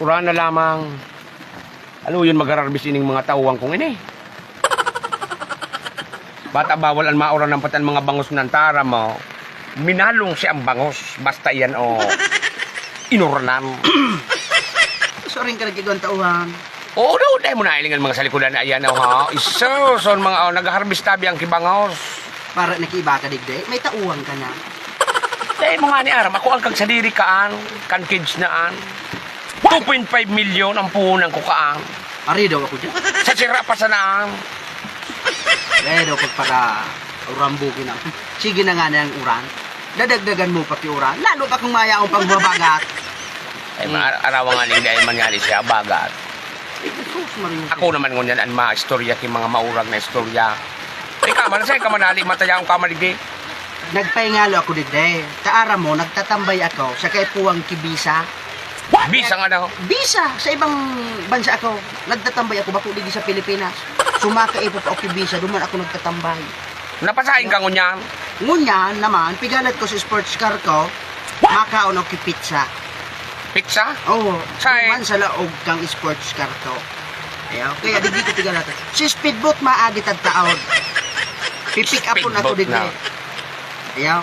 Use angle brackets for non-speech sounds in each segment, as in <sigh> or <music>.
Ura na lamang. Ano yun magararbis ining mga tauwang kong ini? Bata bawal ang maura ng patan mga bangos ng tara mo. Minalong si ang bangos. Basta yan o inuranan. <clears throat> Sorry ka nagigawang tauhan. Oo, no, dahil mo nailingan mga salikudan na ayan o ha. Iso, son mga o, nag-harvest tabi ang kibangos. Para nakiiba ka digday, may tauhan ka na. Dahil mo nga ni Aram, ako ang kagsadiri kaan, kan kids naan. 2.5 million ang puhunan ko kaan. Ari daw ako dyan. Sa sira pa sa naan. Dahil daw pag para urambugin ako. Sige na nga na ang uran. Dadagdagan mo pati uran. Lalo pa kung maya ang pangbabagat. Ay, ma- araw nga ning dahil man nga ni siya bagat. Eh. Ako naman ngunyan ang mga istorya ki mga maurag na istorya. Ay, kaman sa'yo, kamanali, mataya ang kamaligi. Nagpahingalo ako digday. Kaara mo, nagtatambay ako sa kay Puwang Kibisa. Bisa nga na. Bisa, sa ibang bansa ako. Nagtatambay ako, bako digi sa Pilipinas. Sumakaipot ako Kibisa, duman ako nagtatambay. Napasahin ka ngunyan. Ngunyan naman, pigalat ko sa sports car ko, makaon ako pizza. Pizza? Oo, Say- duman sa laog kang sports car ko. Ayaw, kaya di dito pigalat. Si speedboat maagi tag taon. <laughs> Pipick up po na to digday. na. Ayaw,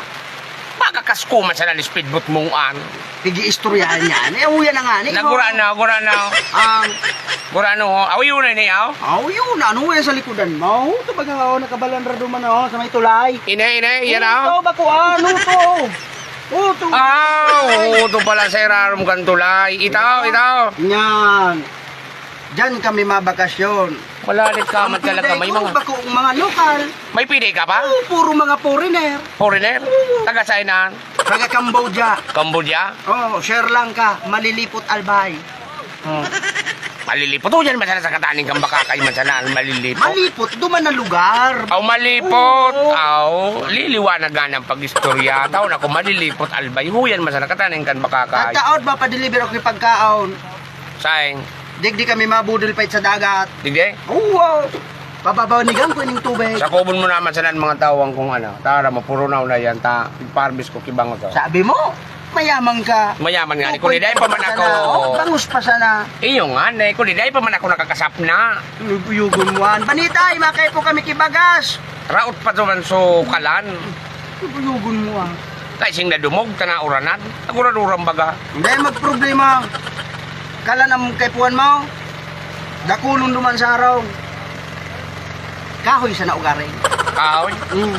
Baka kaskuman sa nan speedboat mong an. pigi istoryahan niya. Ayaw, uya na nga. ni. Nagura na, gura na. Ang, Gura no, awi yun na ni aw. aw yun, ano yan sa likodan mo? Ito ba nga, oh, nakabalan ra duman oh, sa may tulay. Ine, ine, yan Ito aw. ba ko, ano to? Oh, to. Ah, oo, ito pala sa irarom kang tulay. Itaw, itaw. Yan. Diyan kami mabakasyon. Malalit ka, mat talaga. May Ang mga, bako mga lokal. may pili ka pa? Oh, puro mga foreigner. Foreigner? Taga sainan? Taga Cambodia. Cambodia? Oh, Sri Lanka, malilipot albay. Hmm. Malilipot. O yan, masana sa kataning kang baka kayo masana malilipot. Malipot, duman na lugar. Aw malipot. Oo. Aw, liliwanag nga ng pag-istorya. Taon ako malilipot albay. Huyan masana kataning kan baka At kayo. taon ba pa-deliver ako ng pagkaon? Sayang. Digdi kami mabudol pa sa dagat. Sige. Oh, wow. Papabawnigan ko ining tubig. Sa kubon mo naman sa mga tawang kung ano. Tara, mapurunaw na yan. Ta, parbis ko kibang ko. Sabi mo, mayaman ka. Mayaman nga ni Kuliday pa man ako. Oh, bangus pa sana. Iyo nga, ne. Kuliday pa man ako nakakasap na. Uyugon mo. Banitay, makay po kami kibagas. Raot pa man so kalan. Uyugon mo ah. Kay sing nadumog, tanauranan. Agurad-urang baga. Hindi magproblema. Kala nam kay puwan mo. Dakulon duman sa araw. Kahoy sa naugaring. <laughs> Kahoy. Mm.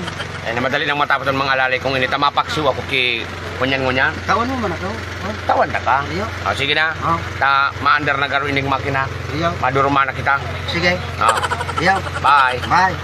Na madali nang matapos ang mga alalay kung inita mapaksiw ako ki kunyan-kunyan. Tawan mo man ako. Oh, Tawan na ka. Iyo. O, sige na. Oh, Ta, maandar na garo ining makina. iyo. Maduruma na kita. Sige. O, Iyo. bye. Bye.